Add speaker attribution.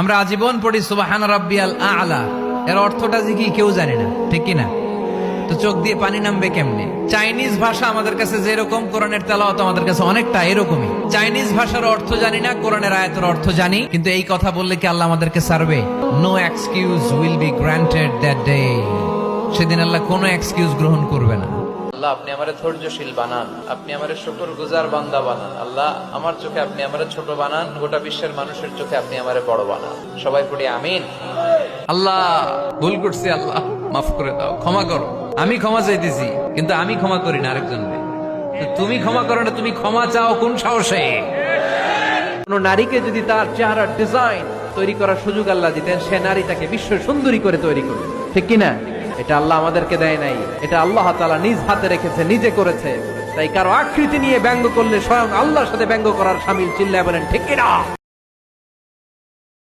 Speaker 1: আমরা আজীবন পড়ি, সুবাহান রাব্বিয়াল আলা। এর অর্থটা যে কি কেউ জানি না, ঠিক কি না তো চোখ দিয়ে পানি নামবে কেমনে? চাইনিজ ভাষা আমাদের কাছে যেরকম, কোরআনের তেলাওয়াত আমাদের কাছে অনেকটা এরকমই। চাইনিজ ভাষার অর্থ জানি না, কোরআনের আয়াতের অর্থ জানি, কিন্তু এই কথা বললে কি আল্লাহ আমাদেরকে সারবে no excuse will be granted that day সেদিন আল্লাহ কোনো এক্সকিউজ গ্রহণ করবে না।
Speaker 2: আল্লাহ আপনি আমারে ধৈর্যশীল বানান আপনি আমার শুকর গুজার বান্দা বানান। আল্লাহ আমার চোখে আপনি আমার ছোট বানান গোটা বিশ্বের মানুষের চোখে আপনি আমার বড় বানান। সবাই পড়ি আমিন।
Speaker 1: আল্লাহ ভুল করছি আল্লাহ মাফ করে দাও ক্ষমা করো। আমি ক্ষমা চাইতেছি কিন্তু আমি ক্ষমা করি না আরেকজনকে। তুমি ক্ষমা করো না তুমি ক্ষমা চাও কোন সাহসে?
Speaker 3: কোন নারীকে যদি তার চেহারার ডিজাইন তৈরি করার সুযোগ আল্লাহ দিতেন সে নারী তাকে বিশ্ব সুন্দরী করে তৈরি করবে। ঠিক কিনা? এটা আল্লাহ আমাদেরকে দেয় নাই। এটা আল্লাহ তালা নিজ হাতে রেখেছে, নিজে করেছে। তাই কারও আকৃতি নিয়ে ব্যঙ্গ করলে স্বয়ং আল্লাহর সাথে ব্যঙ্গ করার সামিল চিল্লায় বলেন, ঠিক কিনা?